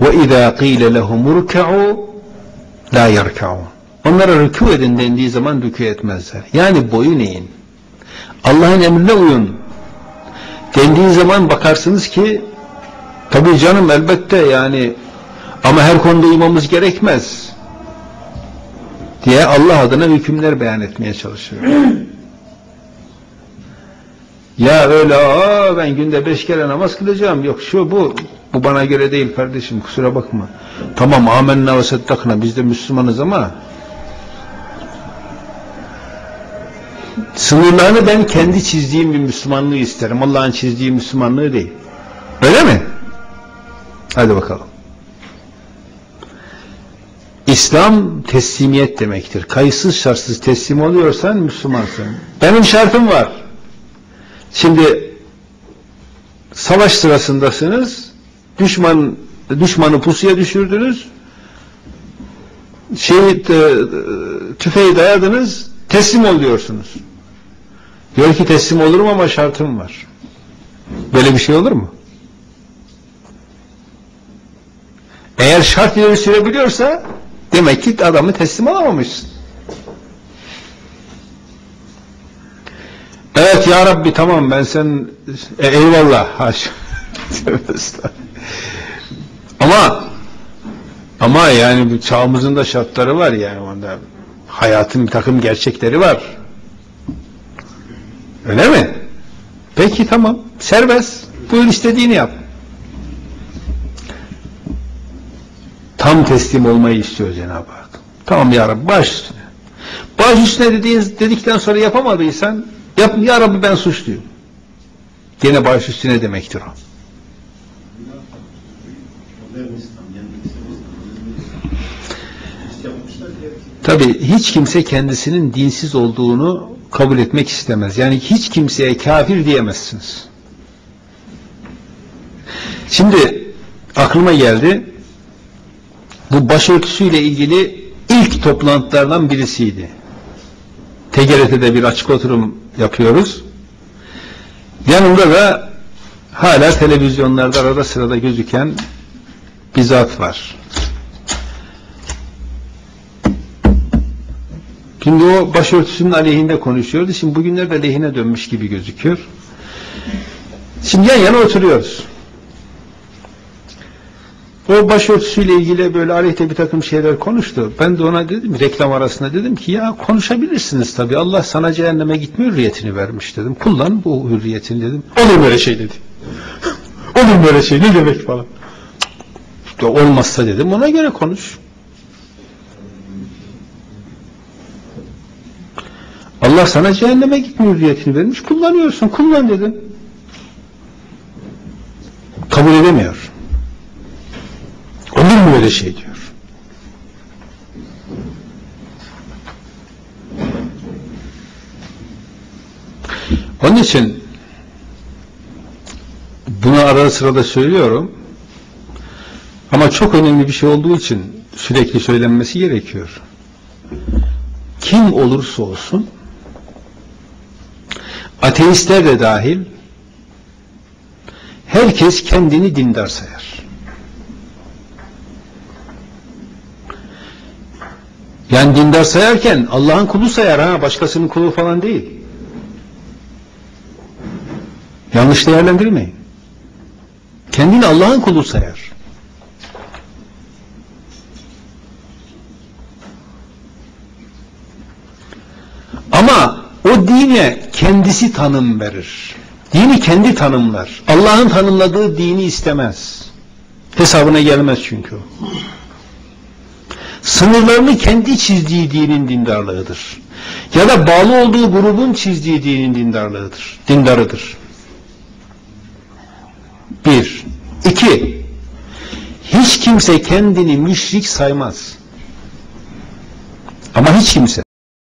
وَاِذَا قِيلَ لَهُمُ رُكَعُوا لَا يَرْكَعُونَ Onlara rükû edin dendiği zaman rükû etmezler. Yani boyun eğin. Allah'ın emrine uyun. Dendiği zaman bakarsınız ki tabii canım elbette yani ama her konuda uymamız gerekmez diye Allah adına hükümler beyan etmeye çalışıyor. ya öyle aa ben günde beş kere namaz kılacağım yok şu bu bu bana göre değil kardeşim kusura bakma. Tamam amenna ve seddakna biz de Müslümanız ama sınırlarını ben kendi çizdiğim bir Müslümanlığı isterim. Allah'ın çizdiği Müslümanlığı değil. Öyle mi? Hadi bakalım. İslam teslimiyet demektir. Kayıtsız şartsız teslim oluyorsan Müslümansın. Benim şartım var. Şimdi savaş sırasındasınız. Düşman düşmanı pusuya düşürdünüz. Şey e, tüfeği dayadınız. Teslim oluyorsunuz. Diyor ki teslim olurum ama şartım var. Böyle bir şey olur mu? Eğer şart ileri sürebiliyorsa demek ki adamı teslim alamamışsın. Evet ya Rabbi tamam ben sen e, eyvallah haş. Ama ama yani bu çağımızın da şartları var yani onda hayatın takım gerçekleri var. Öyle mi? Peki tamam. Serbest. Buyur istediğini yap. Tam teslim olmayı istiyor Cenab-ı Hak. Tamam ya Rabbi baş üstüne. Baş üstüne dediğin, dedikten sonra yapamadıysan yap, ya Rabbi ben suçluyum. Gene baş üstüne demektir o. Tabi hiç kimse kendisinin dinsiz olduğunu kabul etmek istemez. Yani hiç kimseye kafir diyemezsiniz. Şimdi aklıma geldi. Bu başörtüsüyle ilgili ilk toplantılardan birisiydi. TGRT'de bir açık oturum yapıyoruz. Yanımda da hala televizyonlarda arada sırada gözüken bir zat var. Şimdi o başörtüsünün aleyhinde konuşuyordu. Şimdi bugünlerde lehine dönmüş gibi gözüküyor. Şimdi yan yana oturuyoruz. O başörtüsüyle ilgili böyle aleyhte bir takım şeyler konuştu. Ben de ona dedim, reklam arasında dedim ki ya konuşabilirsiniz tabii. Allah sana cehenneme gitme hürriyetini vermiş dedim. Kullan bu hürriyetini dedim. Olur böyle şey dedi. Olur böyle şey ne demek falan. Olmazsa dedim ona göre konuş. Allah sana cehenneme gitme hürriyetini vermiş. Kullanıyorsun. Kullan dedim. Kabul edemiyor. Olur mu böyle şey diyor. Onun için bunu arada sırada söylüyorum ama çok önemli bir şey olduğu için sürekli söylenmesi gerekiyor. Kim olursa olsun ateistler de dahil herkes kendini dindar sayar. Yani dindar sayarken Allah'ın kulu sayar ha başkasının kulu falan değil. Yanlış değerlendirmeyin. Kendini Allah'ın kulu sayar. Ama o dine kendisi tanım verir. Dini kendi tanımlar. Allah'ın tanımladığı dini istemez. Hesabına gelmez çünkü o. Sınırlarını kendi çizdiği dinin dindarlığıdır. Ya da bağlı olduğu grubun çizdiği dinin dindarlığıdır. Dindarıdır. Bir. İki. Hiç kimse kendini müşrik saymaz. Ama hiç kimse.